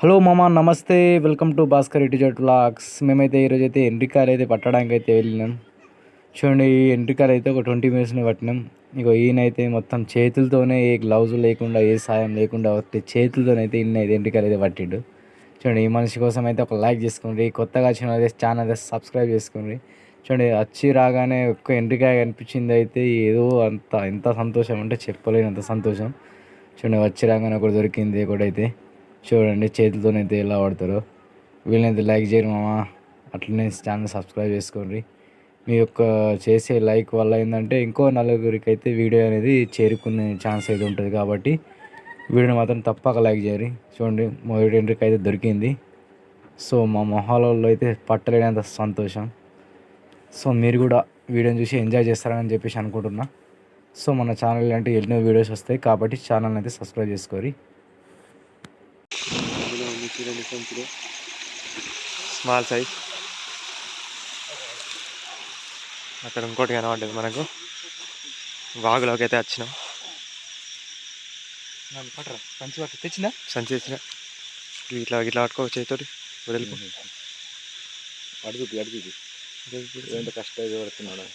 Hello మామ నమస్తే. Welcome to Bhaskar Jat vlogs మేమైతే ఈరోజు అయితే ఎండ్రికాయలు అయితే పట్టడానికి అయితే వెళ్ళినాం. చూడండి ఈ ఎండ్రికాయలు అయితే ఒక ట్వంటీ మినిట్స్ని పట్టినాం. ఇక ఈయనైతే మొత్తం చేతులతోనే ఏ గ్లౌజ్ లేకుండా ఏ సాయం లేకుండా వస్తే చేతులతోనైతే ఇన్ని అయితే ఎండ్రికాయలు అయితే పట్టిండు. చూడండి ఈ మనిషి కోసం అయితే ఒక లైక్ చేసుకోండి. కొత్తగా వచ్చిన అయితే ఛానల్ అయితే సబ్స్క్రైబ్ చేసుకోండి. చూడండి వచ్చి రాగానే ఒక్క ఎండ్రికాయ కనిపించింది అయితే ఏదో అంత ఎంత సంతోషం అంటే చెప్పలేనంత సంతోషం. చూడండి వచ్చి రాగానే ఒకటి దొరికింది ఒకటైతే. చూడండి చేతులతోనైతే ఎలా వాడతారో. వీళ్ళనైతే లైక్ చేయరు మామ. అట్లనే ఛానల్ సబ్స్క్రైబ్ చేసుకోండి. మీ యొక్క చేసే లైక్ వల్ల ఏంటంటే ఇంకో నలుగురికి అయితే వీడియో అనేది చేరుకునే ఛాన్స్ అయితే ఉంటుంది కాబట్టి వీడియోని మాత్రం తప్పక లైక్ చేయాలి చూడండి మొదటి ఎంట్రీకి అయితే దొరికింది. సో మా మొహాలలో అయితే పట్టలేనంత సంతోషం. సో మీరు కూడా వీడియోని చూసి ఎంజాయ్ చేస్తారని చెప్పేసి అనుకుంటున్నా. సో మన ఛానల్ ఇలాంటి ఎన్నో వీడియోస్ వస్తాయి కాబట్టి ఛానల్ అయితే సబ్స్క్రైబ్ చేసుకోరి చూడండి సంచులు. Small size. అక్కడ ఇంకోటి కనబడ్డది మనకు. వాగులోకి అయితే వచ్చినాం. పట్టరా మంచి పట్టు తెచ్చిందా? సంచి తెచ్చిన. ఇట్లా ఇట్లా పట్టుకో చేతితోటి. వెడల్పు అడుగుతుంది అడుగుతుంది ఎంత కష్టపడుతున్నాడు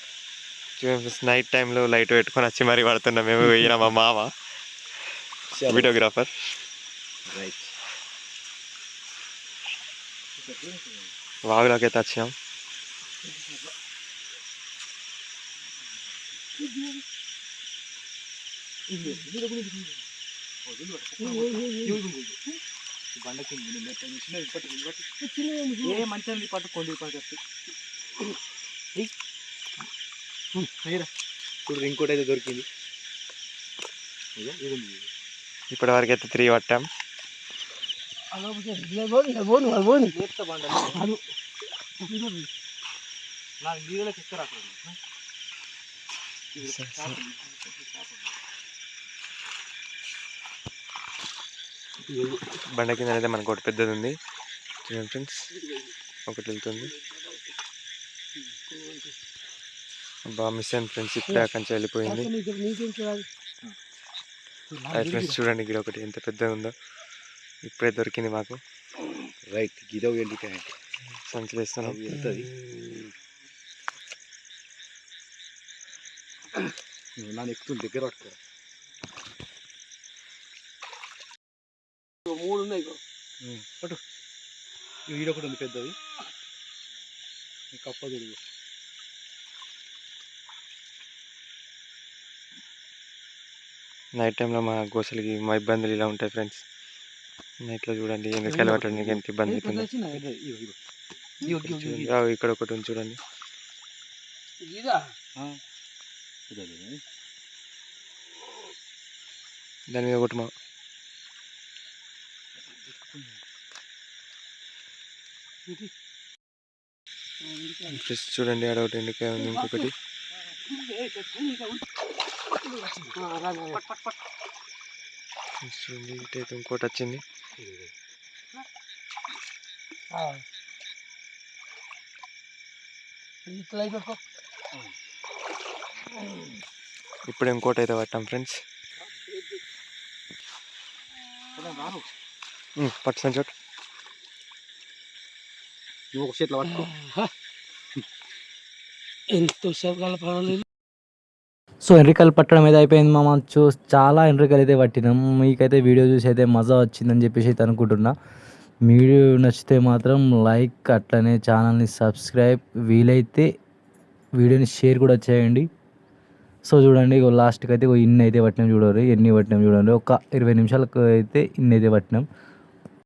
నైట్ టైంలో లైట్ పెట్టుకొని వచ్చి మరీ పడుతున్నాం. మేము ఈయన మా మామ వీడియోగ్రాఫర్ రైట్ వాగులోకి అయితే వచ్చినాం ఏ మంచి పట్టుకోండి పట్టుకొచ్చి ఇప్పుడు ఇంకోటి అయితే దొరికింది ఇప్పటి వరకు అయితే త్రీ పట్టాం నాకు నీళ్ళకి ఇస్తారా బండ కింద అయితే మనకు ఒకటి పెద్దది ఉంది. చూడండి ఫ్రెండ్స్ ఒకటి వెళ్తుంది. బాగా మిస్ అయింది ఫ్రెండ్స్ ఇప్పుడే అక్కడి నుంచి వెళ్ళిపోయింది. ఫ్రెండ్స్ చూడండి ఇక్కడ ఒకటి ఎంత పెద్దగా ఉందో. ఇప్పుడే దొరికింది మాకు. రైట్ గిదో వెళ్ళికాయ సంచులు వేస్తున్నాం. వెళ్తుంది నన్ను ఎక్కుతుంది దగ్గర పట్టుకో. మూడు ఉన్నాయి పట్టు. ఈడొకటి ఉంది పెద్దది. ఈ కప్ప తిరుగు నైట్ టైంలో మా గోసలకి మా ఇబ్బందులు ఇలా ఉంటాయి ఫ్రెండ్స్ నైట్లో చూడండి వెళ్ళబట్టడానికి ఎంత ఇబ్బంది అవుతుంది. ఇక్కడ ఒకటి ఉంది చూడండి. దాని మీద ఒకటి మా. ఫ్రెండ్స్ చూడండి ఆడ ఒకటి ఎండుకాయ ఉంది ఇంకొకటి. చూడండి ఇటైతే ఇంకోటి వచ్చింది. అయితే ఇప్పుడు ఇంకోటి అయితే పట్టాం ఫ్రెండ్స్. పట్టు సంచోట్ ఇవి ఒక చేతిలో పట్టుకో. ఎంతసేపు కలపలేదు సో ఎండ్రికలు పట్టడం అయితే అయిపోయింది మామ. చూ చాలా ఎండ్రికలు అయితే పట్టినాం. మీకైతే వీడియో చూసి అయితే మజా వచ్చిందని చెప్పేసి అయితే అనుకుంటున్నా. వీడియో నచ్చితే మాత్రం లైక్ అట్లనే ఛానల్ని సబ్స్క్రైబ్. వీలైతే వీడియోని షేర్ కూడా చేయండి. సో చూడండి లాస్ట్కి అయితే ఇన్ని అయితే పట్టినాం చూడండి. ఎన్ని పట్టినాం చూడండి. ఒక ఇరవై నిమిషాలకు అయితే ఇన్ని అయితే పట్టినాం.